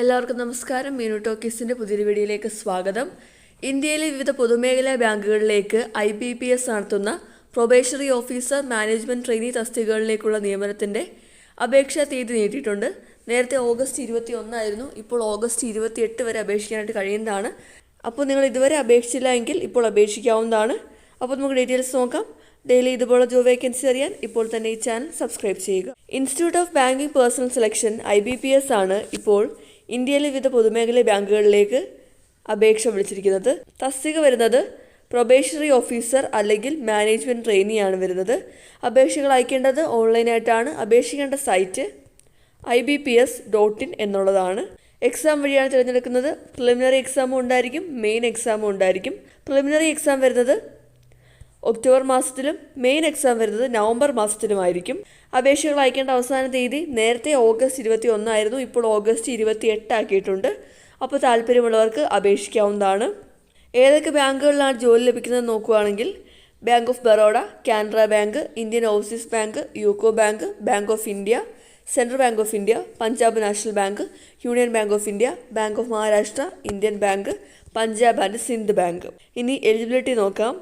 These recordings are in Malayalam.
എല്ലാവർക്കും നമസ്കാരം. മീനു ടോക്കീസിന്റെ പുതിയൊരു വീഡിയോയിലേക്ക് സ്വാഗതം. ഇന്ത്യയിലെ വിവിധ പൊതുമേഖലാ ബാങ്കുകളിലേക്ക് ഐ ബി പി എസ് നടത്തുന്ന പ്രൊബേഷണറി ഓഫീസർ മാനേജ്മെന്റ് ട്രെയിനി തസ്തികകളിലേക്കുള്ള നിയമനത്തിന്റെ അപേക്ഷാ തീയതി നീട്ടിയിട്ടുണ്ട്. നേരത്തെ ഓഗസ്റ്റ് ഇരുപത്തി ഒന്നായിരുന്നു ഇപ്പോൾ ഓഗസ്റ്റ് ഇരുപത്തി എട്ട് വരെ അപേക്ഷിക്കാനായിട്ട് കഴിയുന്നതാണ്. അപ്പോൾ നിങ്ങൾ ഇതുവരെ അപേക്ഷിച്ചില്ല എങ്കിൽ ഇപ്പോൾ അപേക്ഷിക്കാവുന്നതാണ്. അപ്പോൾ നമുക്ക് ഡീറ്റെയിൽസ് നോക്കാം. ഡെയിലി ഇതുപോലെ ജോബ് വേക്കൻസി അറിയാൻ ഇപ്പോൾ തന്നെ ഈ ചാനൽ സബ്സ്ക്രൈബ് ചെയ്യുക. Institute of banking personnel selection I B P S ആണ് ഇപ്പോൾ ഇന്ത്യയിലെ വിവിധ പൊതുമേഖലാ ബാങ്കുകളിലേക്ക് അപേക്ഷ വിളിച്ചിരിക്കുന്നത്. തസ്തിക വരുന്നത് പ്രൊബേഷണറി ഓഫീസർ അല്ലെങ്കിൽ മാനേജ്മെന്റ് ട്രെയിനിയാണ് വരുന്നത്. അപേക്ഷകൾ അയക്കേണ്ടത് ഓൺലൈനായിട്ടാണ്. അപേക്ഷിക്കേണ്ട site I B P S dot in എന്നുള്ളതാണ്. എക്സാം വഴിയാണ് തിരഞ്ഞെടുക്കുന്നത്. പ്രിലിമിനറി എക്സാമും ഉണ്ടായിരിക്കും. മെയിൻ എക്സാമും ഉണ്ടായിരിക്കും. പ്രിലിമിനറി എക്സാം വരുന്നത് ഒക്ടോബർ മാസത്തിലും മെയിൻ എക്സാം വരുന്നത് നവംബർ മാസത്തിലുമായിരിക്കും. അപേക്ഷകൾ അയക്കേണ്ട അവസാന തീയതി നേരത്തെ ഓഗസ്റ്റ് ഇരുപത്തി ഒന്നായിരുന്നു ഇപ്പോൾ ഓഗസ്റ്റ് ഇരുപത്തി എട്ടാക്കിയിട്ടുണ്ട് അപ്പോൾ താല്പര്യമുള്ളവർക്ക് അപേക്ഷിക്കാവുന്നതാണ്. ഏതൊക്കെ ബാങ്കുകളിലാണ് ജോലി ലഭിക്കുന്നത് നോക്കുകയാണെങ്കിൽ bank of Baroda Canara bank Indian overseas bank UCO bank bank of India central bank of India Punjab national bank union bank of India bank of Maharashtra Indian bank Punjab and Sind bank. ഇനി എലിജിബിലിറ്റി നോക്കാം.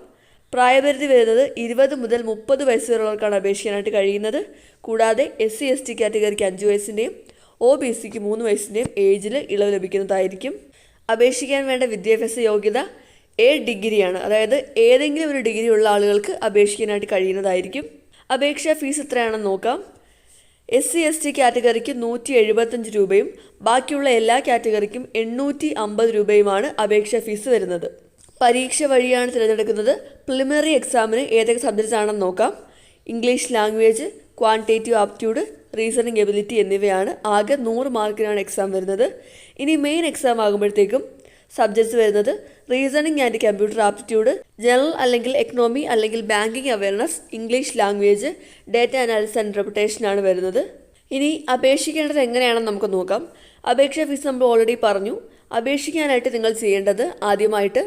പ്രായപരിധി വരുന്നത് ഇരുപത് മുതൽ മുപ്പത് വയസ്സ് വരെയുള്ളവർക്കാണ് അപേക്ഷിക്കാനായിട്ട് കഴിയുന്നത്. കൂടാതെ എസ് സി എസ് ടി കാറ്റഗറിക്ക് അഞ്ച് വയസ്സിന്റെയും ഒ ബി സിക്ക് മൂന്ന് വയസ്സിന്റെയും ഏജിൽ ഇളവ് ലഭിക്കുന്നതായിരിക്കും. അപേക്ഷിക്കാൻ വേണ്ട വിദ്യാഭ്യാസ യോഗ്യത എ ഡിഗ്രിയാണ്. അതായത് ഏതെങ്കിലും ഒരു ഡിഗ്രി ഉള്ള ആളുകൾക്ക് അപേക്ഷിക്കാനായിട്ട് കഴിയുന്നതായിരിക്കും. അപേക്ഷാ ഫീസ് എത്രയാണെന്ന് നോക്കാം. എസ് സി എസ് ടി കാറ്റഗറിക്ക് നൂറ്റി എഴുപത്തഞ്ച് രൂപയും ബാക്കിയുള്ള എല്ലാ കാറ്റഗറിക്കും എണ്ണൂറ്റി അമ്പത് രൂപയുമാണ് അപേക്ഷാ ഫീസ് വരുന്നത്. പരീക്ഷ വഴിയാണ് തിരഞ്ഞെടുക്കുന്നത്. പ്രിലിമിനറി എക്സാമിന് ഏതൊക്കെ സബ്ജക്ട്സ് ആണെന്ന് നോക്കാം. English language quantitative aptitude reasoning ability എന്നിവയാണ് ആകെ നൂറ് മാർക്കിനാണ് എക്സാം വരുന്നത്. ഇനി മെയിൻ എക്സാം ആകുമ്പോഴത്തേക്കും സബ്ജക്ട്സ് വരുന്നത് reasoning and computer aptitude general അല്ലെങ്കിൽ എക്കണോമി അല്ലെങ്കിൽ banking awareness English language data analysis and reputation ആണ് വരുന്നത്. ഇനി അപേക്ഷിക്കേണ്ടത് എങ്ങനെയാണെന്ന് നമുക്ക് നോക്കാം. അപേക്ഷാ ഫീസ് നമ്മൾ ഓൾറെഡി പറഞ്ഞു. അപേക്ഷിക്കാനായിട്ട് നിങ്ങൾ ചെയ്യേണ്ടത് ആദ്യമായിട്ട്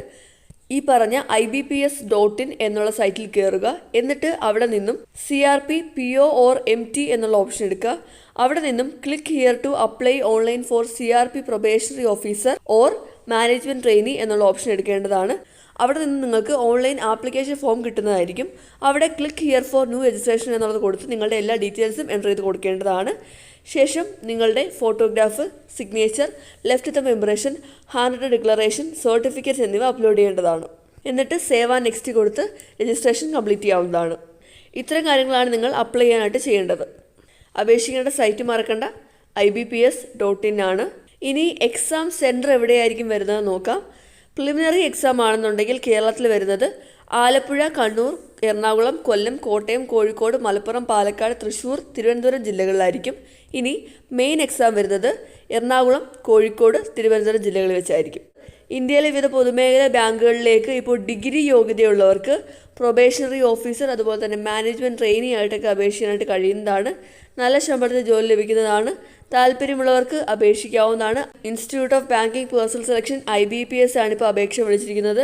ഈ പറഞ്ഞ I B P S dot in എന്നുള്ള സൈറ്റിൽ കയറുക എന്നിട്ട് അവിടെ നിന്നും C R P P O or M T എന്നുള്ള ഓപ്ഷൻ എടുക്കുക. അവിടെ നിന്നും click here to apply online for C R P probationary officer or management trainee എന്നുള്ള ഓപ്ഷൻ എടുക്കേണ്ടതാണ്. അവിടെ നിന്ന് നിങ്ങൾക്ക് ഓൺലൈൻ ആപ്ലിക്കേഷൻ ഫോം കിട്ടുന്നതായിരിക്കും. അവിടെ click here for new registration എന്നുള്ളത് കൊടുത്ത് നിങ്ങളുടെ എല്ലാ ഡീറ്റെയിൽസും എന്റർ ചെയ്ത് കൊടുക്കേണ്ടതാണ്. ശേഷം നിങ്ങളുടെ photograph signature left thumb impression hand declaration certificates എന്നിവ അപ്ലോഡ് ചെയ്യേണ്ടതാണ്. എന്നിട്ട് സേവ് ആൻഡ് നെക്സ്റ്റ് കൊടുത്ത് രജിസ്ട്രേഷൻ കംപ്ലീറ്റ് ചെയ്യാവുന്നതാണ്. ഇത്തരം കാര്യങ്ങളാണ് നിങ്ങൾ അപ്ലൈ ചെയ്യാനായിട്ട് ചെയ്യേണ്ടത്. അപേക്ഷിക്കേണ്ട സൈറ്റ് മറക്കണ്ട. I B P S dot in ആണ്. ഇനി എക്സാം സെന്റർ എവിടെയായിരിക്കും വരുന്നത് നോക്കാം. പ്രിലിമിനറി എക്സാം ആണെന്നുണ്ടെങ്കിൽ കേരളത്തിൽ വരുന്നത് ആലപ്പുഴ കണ്ണൂർ എറണാകുളം കൊല്ലം കോട്ടയം കോഴിക്കോട് മലപ്പുറം പാലക്കാട് തൃശ്ശൂർ തിരുവനന്തപുരം ജില്ലകളിലായിരിക്കും. ഇനി മെയിൻ എക്സാം വരുന്നത് എറണാകുളം കോഴിക്കോട് തിരുവനന്തപുരം ജില്ലകളിൽ വെച്ചായിരിക്കും. ഇന്ത്യയിലെ വിവിധ പൊതുമേഖലാ ബാങ്കുകളിലേക്ക് ഇപ്പോൾ ഡിഗ്രി യോഗ്യതയുള്ളവർക്ക് പ്രൊബേഷണറി ഓഫീസർ അതുപോലെ തന്നെ മാനേജ്മെന്റ് ട്രെയിനി ആയിട്ടൊക്കെ അപേക്ഷിക്കാനായിട്ട് കഴിയുന്നതാണ്. നല്ല ശമ്പളത്തിൽ ജോലി ലഭിക്കുന്നതാണ്. താല്പര്യമുള്ളവർക്ക് അപേക്ഷിക്കാവുന്നതാണ്. Institute of banking personnel selection I B P S ആണ് ഇപ്പോൾ അപേക്ഷ വിളിച്ചിരിക്കുന്നത്.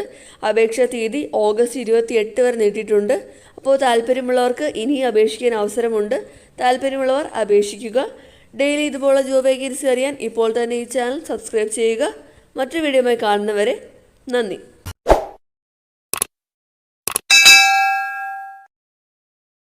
അപേക്ഷാ തീയതി ഓഗസ്റ്റ് ഇരുപത്തി എട്ട് വരെ നീട്ടിയിട്ടുണ്ട്. അപ്പോൾ താല്പര്യമുള്ളവർക്ക് ഇനി അപേക്ഷിക്കാൻ അവസരമുണ്ട്. താല്പര്യമുള്ളവർ അപേക്ഷിക്കുക. ഡെയിലി ഇതുപോലെ ജോബ് വേക്കൻസി അറിയാൻ ഇപ്പോൾ തന്നെ ഈ ചാനൽ സബ്സ്ക്രൈബ് ചെയ്യുക. മറ്റൊരു വീഡിയോയുമായി കാണുന്നവരെ നന്ദി.